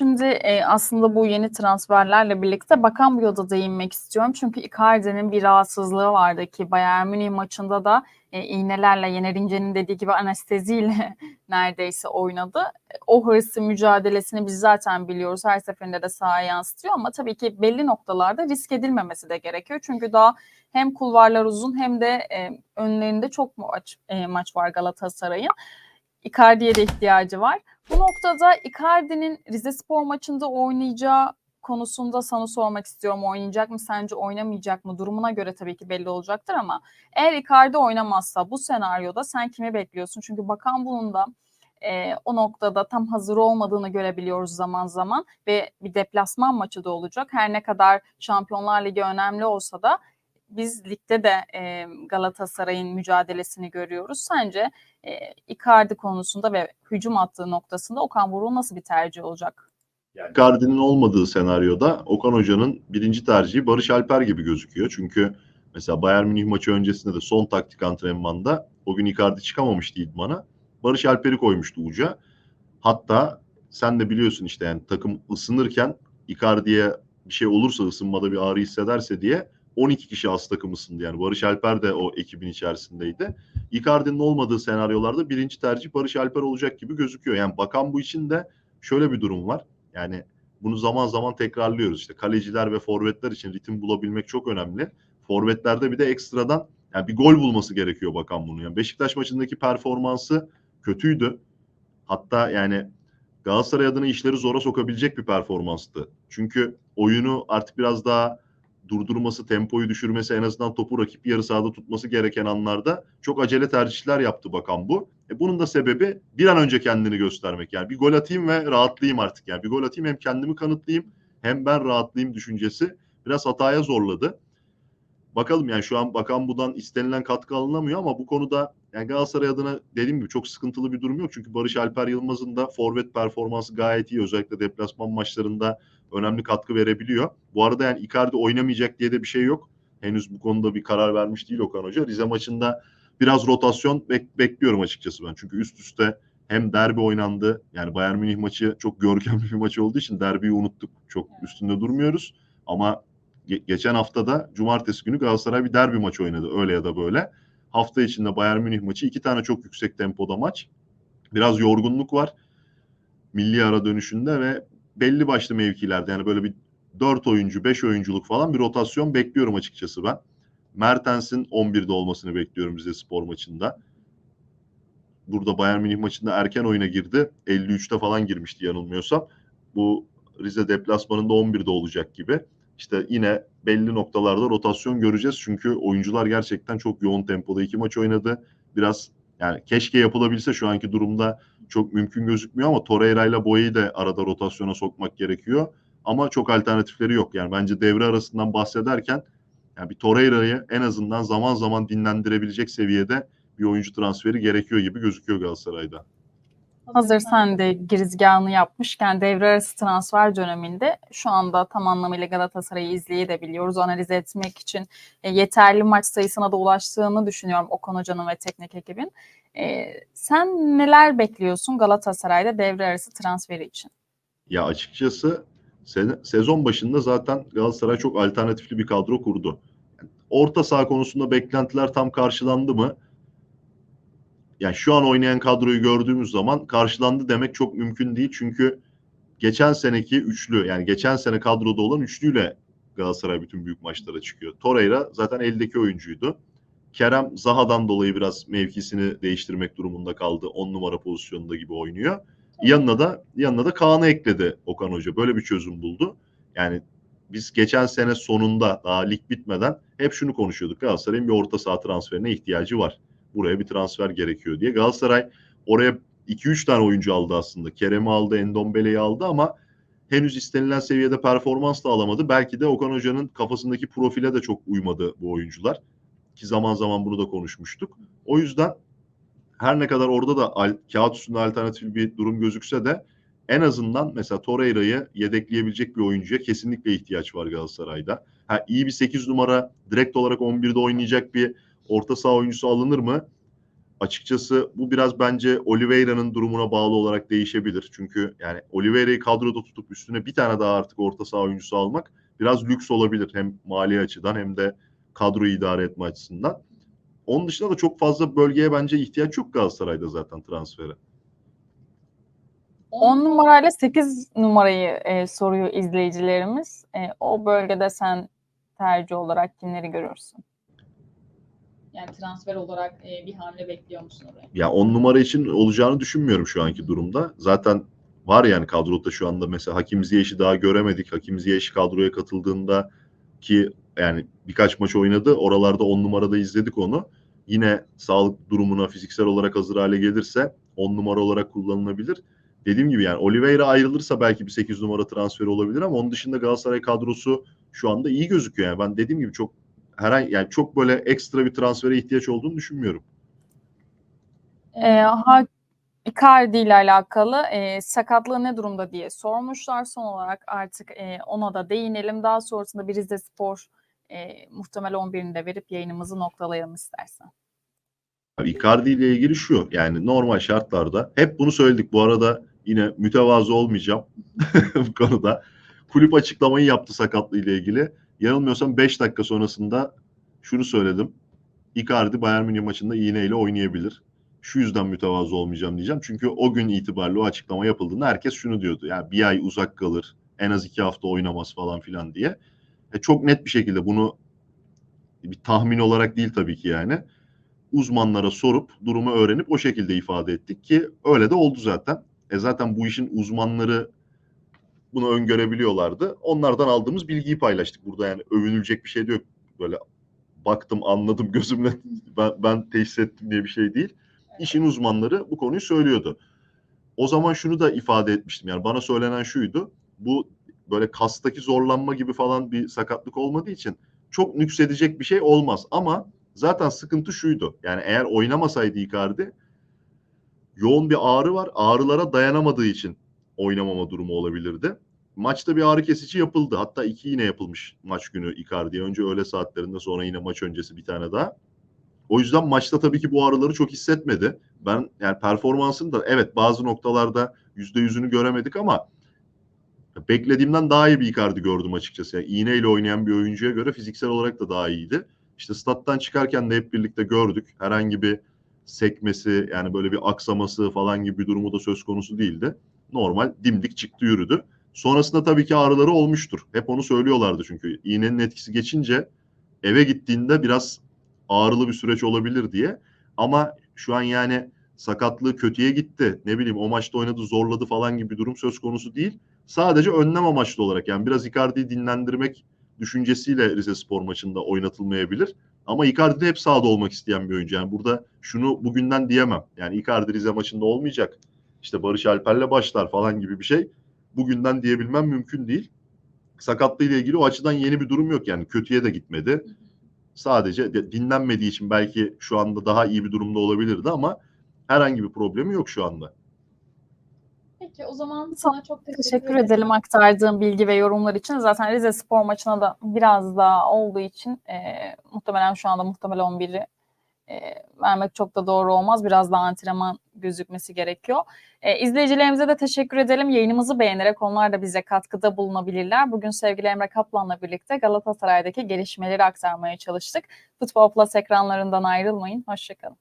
Şimdi e, aslında bu yeni transferlerle birlikte Bakan Bio'da değinmek istiyorum. Çünkü Icardi'nin bir rahatsızlığı vardı ki Bayern Münih maçında da e, iğnelerle Yener İnce'nin dediği gibi anesteziyle neredeyse oynadı. O hırsı mücadelesini biz zaten biliyoruz. Her seferinde de sahaya yansıtıyor ama tabii ki belli noktalarda risk edilmemesi de gerekiyor. Çünkü daha hem kulvarlar uzun hem de e, önlerinde çok maç, e, maç var Galatasaray'ın. Icardi'ye de ihtiyacı var. Bu noktada Icardi'nin Rize Spor maçında oynayacağı konusunda sana sormak istiyorum. Oynayacak mı sence oynamayacak mı? Durumuna göre tabii ki belli olacaktır ama eğer Icardi oynamazsa bu senaryoda sen kimi bekliyorsun? Çünkü bakan bunun da e, o noktada tam hazır olmadığını görebiliyoruz zaman zaman ve bir deplasman maçı da olacak. Her ne kadar Şampiyonlar Ligi önemli olsa da biz ligde de e, Galatasaray'ın mücadelesini görüyoruz. Sence e, Icardi konusunda ve hücum attığı noktasında Okan Buruk'un nasıl bir tercih olacak? Yani Icardi'nin olmadığı senaryoda Okan Hoca'nın birinci tercihi Barış Alper gibi gözüküyor. Çünkü mesela Bayern Münih maçı öncesinde de son taktik antrenmanda o gün Icardi çıkamamıştı idmana. Barış Alper'i koymuştu uca. Hatta sen de biliyorsun işte yani takım ısınırken Icardi'ye bir şey olursa ısınmada bir ağrı hissederse diye 12 kişi az takım ısındı yani. Barış Alper de o ekibin içerisindeydi. Icardi'nin olmadığı senaryolarda birinci tercih Barış Alper olacak gibi gözüküyor. Yani bakan bu için de şöyle bir durum var. Yani bunu zaman zaman tekrarlıyoruz. İşte kaleciler ve forvetler için ritim bulabilmek çok önemli. Forvetlerde bir de ekstradan yani bir gol bulması gerekiyor bakan bunu. Yani Beşiktaş maçındaki performansı kötüydü. Hatta yani Galatasaray adına işleri zora sokabilecek bir performanstı. Çünkü oyunu artık biraz daha durdurması, tempoyu düşürmesi, en azından topu rakip yarı sahada tutması gereken anlarda çok acele tercihler yaptı bakan bu. E bunun da sebebi bir an önce kendini göstermek. Yani bir gol atayım ve rahatlayayım artık. Yani bir gol atayım hem kendimi kanıtlayayım hem ben rahatlayayım düşüncesi biraz hataya zorladı. Bakalım yani şu an bakan budan istenilen katkı alınamıyor ama bu konuda yani Galatasaray adına dediğim gibi çok sıkıntılı bir durum yok. Çünkü Barış Alper Yılmaz'ın da forvet performansı gayet iyi. Özellikle deplasman maçlarında önemli katkı verebiliyor. Bu arada yani Icardi oynamayacak diye de bir şey yok. Henüz bu konuda bir karar vermiş değil Okan Hoca. Rize maçında biraz rotasyon bek- bekliyorum açıkçası ben. Çünkü üst üste hem derbi oynandı. Yani Bayern Münih maçı çok görkemli bir maç olduğu için derbiyi unuttuk. Çok üstünde durmuyoruz. Ama ge- geçen hafta da cumartesi günü Galatasaray bir derbi maçı oynadı. Öyle ya da böyle. Hafta içinde Bayern Münih maçı iki tane çok yüksek tempoda maç. Biraz yorgunluk var. Milli ara dönüşünde ve belli başlı mevkilerde yani böyle bir 4 oyuncu, 5 oyunculuk falan bir rotasyon bekliyorum açıkçası ben. Mertens'in 11'de olmasını bekliyorum bize spor maçında. Burada Bayern Münih maçında erken oyuna girdi. 53'te falan girmişti yanılmıyorsam. Bu Rize deplasmanında 11'de olacak gibi. İşte yine belli noktalarda rotasyon göreceğiz. Çünkü oyuncular gerçekten çok yoğun tempoda iki maç oynadı. Biraz yani keşke yapılabilse şu anki durumda çok mümkün gözükmüyor ama Torreira ile Boya'yı da arada rotasyona sokmak gerekiyor. Ama çok alternatifleri yok. Yani bence devre arasından bahsederken yani bir Torreira'yı en azından zaman zaman dinlendirebilecek seviyede bir oyuncu transferi gerekiyor gibi gözüküyor Galatasaray'da. Hazır sen de girizgahını yapmışken devre arası transfer döneminde şu anda tam anlamıyla Galatasaray'ı izleyebiliyoruz. Analiz etmek için e, yeterli maç sayısına da ulaştığını düşünüyorum Okan Hoca'nın ve teknik ekibin. E, sen neler bekliyorsun Galatasaray'da devre arası transferi için? Ya açıkçası se- sezon başında zaten Galatasaray çok alternatifli bir kadro kurdu. Yani orta saha konusunda beklentiler tam karşılandı mı? Yani şu an oynayan kadroyu gördüğümüz zaman karşılandı demek çok mümkün değil. Çünkü geçen seneki üçlü yani geçen sene kadroda olan üçlüyle Galatasaray bütün büyük maçlara çıkıyor. Torreira zaten eldeki oyuncuydu. Kerem Zaha'dan dolayı biraz mevkisini değiştirmek durumunda kaldı. 10 numara pozisyonunda gibi oynuyor. Yanına da yanına da Kaan'ı ekledi Okan Hoca. Böyle bir çözüm buldu. Yani biz geçen sene sonunda daha lig bitmeden hep şunu konuşuyorduk. Galatasaray'ın bir orta saha transferine ihtiyacı var. Buraya bir transfer gerekiyor diye. Galatasaray oraya 2-3 tane oyuncu aldı aslında. Kerem'i aldı, Endombele'yi aldı ama henüz istenilen seviyede performans da alamadı. Belki de Okan Hoca'nın kafasındaki profile de çok uymadı bu oyuncular. Ki zaman zaman bunu da konuşmuştuk. O yüzden her ne kadar orada da al, kağıt üstünde alternatif bir durum gözükse de en azından mesela Torreira'yı yedekleyebilecek bir oyuncuya kesinlikle ihtiyaç var Galatasaray'da. Ha, iyi bir 8 numara direkt olarak 11'de oynayacak bir orta saha oyuncusu alınır mı? açıkçası bu biraz bence Oliveira'nın durumuna bağlı olarak değişebilir. Çünkü yani Oliveira'yı kadroda tutup üstüne bir tane daha artık orta saha oyuncusu almak biraz lüks olabilir. Hem mali açıdan hem de kadroyu idare etme açısından. Onun dışında da çok fazla bölgeye bence ihtiyaç yok Galatasaray'da zaten transfere. 10 numarayla 8 numarayı e, soruyor izleyicilerimiz. E, o bölgede sen tercih olarak kimleri görürsün? Yani transfer olarak e, bir hamle bekliyor musun oraya? Ya 10 numara için olacağını düşünmüyorum şu anki durumda. Zaten var yani kadroda şu anda mesela Hakim Ziyech'i daha göremedik. Hakim Ziyech kadroya katıldığında ki yani birkaç maç oynadı. Oralarda 10 numarada izledik onu. Yine sağlık durumuna fiziksel olarak hazır hale gelirse 10 numara olarak kullanılabilir. Dediğim gibi yani Oliveira ayrılırsa belki bir 8 numara transferi olabilir ama onun dışında Galatasaray kadrosu şu anda iyi gözüküyor. Yani ben dediğim gibi çok herhangi yani çok böyle ekstra bir transfere ihtiyaç olduğunu düşünmüyorum. E, Icardi ile alakalı e, sakatlığı ne durumda diye sormuşlar. Son olarak artık e, ona da değinelim. Daha sonrasında bir Rize Spor e, muhtemel 11'ini de verip yayınımızı noktalayalım istersen. Icardi ile ilgili şu yani normal şartlarda hep bunu söyledik. Bu arada yine mütevazı olmayacağım bu konuda. Kulüp açıklamayı yaptı sakatlığı ile ilgili. Yanılmıyorsam 5 dakika sonrasında şunu söyledim. Icardi Bayern Münih maçında iğneyle oynayabilir. Şu yüzden mütevazı olmayacağım diyeceğim. Çünkü o gün itibariyle o açıklama yapıldığında herkes şunu diyordu. Yani bir ay uzak kalır, en az iki hafta oynamaz falan filan diye. E çok net bir şekilde bunu bir tahmin olarak değil tabii ki yani uzmanlara sorup durumu öğrenip o şekilde ifade ettik ki öyle de oldu zaten. E zaten bu işin uzmanları bunu öngörebiliyorlardı. Onlardan aldığımız bilgiyi paylaştık. Burada yani övünülecek bir şey de yok. Böyle baktım anladım gözümle ben, ben teşhis ettim diye bir şey değil. İşin uzmanları bu konuyu söylüyordu. O zaman şunu da ifade etmiştim. Yani bana söylenen şuydu. Bu böyle kastaki zorlanma gibi falan bir sakatlık olmadığı için çok nüksedecek bir şey olmaz. Ama zaten sıkıntı şuydu. Yani eğer oynamasaydı Icardi yoğun bir ağrı var. Ağrılara dayanamadığı için oynamama durumu olabilirdi. Maçta bir ağrı kesici yapıldı. Hatta iki yine yapılmış maç günü Icardi'ye. Önce öğle saatlerinde sonra yine maç öncesi bir tane daha. O yüzden maçta tabii ki bu ağrıları çok hissetmedi. Ben yani performansını da evet bazı noktalarda yüzde yüzünü göremedik ama beklediğimden daha iyi bir Icardi gördüm açıkçası. Yani iğneyle oynayan bir oyuncuya göre fiziksel olarak da daha iyiydi. İşte stat'tan çıkarken de hep birlikte gördük. Herhangi bir sekmesi yani böyle bir aksaması falan gibi bir durumu da söz konusu değildi. Normal dimdik çıktı yürüdü. Sonrasında tabii ki ağrıları olmuştur. Hep onu söylüyorlardı çünkü iğnenin etkisi geçince eve gittiğinde biraz ağrılı bir süreç olabilir diye. Ama şu an yani sakatlığı kötüye gitti. Ne bileyim o maçta oynadı zorladı falan gibi bir durum söz konusu değil. Sadece önlem amaçlı olarak yani biraz Icardi'yi dinlendirmek düşüncesiyle Rize Spor maçında oynatılmayabilir. Ama Icardi de hep sahada olmak isteyen bir oyuncu. Yani burada şunu bugünden diyemem. Yani Icardi Rize maçında olmayacak. İşte Barış Alper'le başlar falan gibi bir şey. Bugünden diyebilmem mümkün değil. Sakatlığı ile ilgili o açıdan yeni bir durum yok. Yani kötüye de gitmedi. Sadece dinlenmediği için belki şu anda daha iyi bir durumda olabilirdi ama herhangi bir problemi yok şu anda. Peki o zaman sana çok teşekkür, Teşekkür edelim aktardığın bilgi ve yorumlar için. Zaten Rize Spor maçına da biraz daha olduğu için e, muhtemelen şu anda muhtemel 11'i e, vermek çok da doğru olmaz. Biraz daha antrenman gözükmesi gerekiyor. E, izleyicilerimize de teşekkür edelim. Yayınımızı beğenerek onlar da bize katkıda bulunabilirler. Bugün sevgili Emre Kaplan'la birlikte Galatasaray'daki gelişmeleri aktarmaya çalıştık. Futbol Plus ekranlarından ayrılmayın. Hoşçakalın.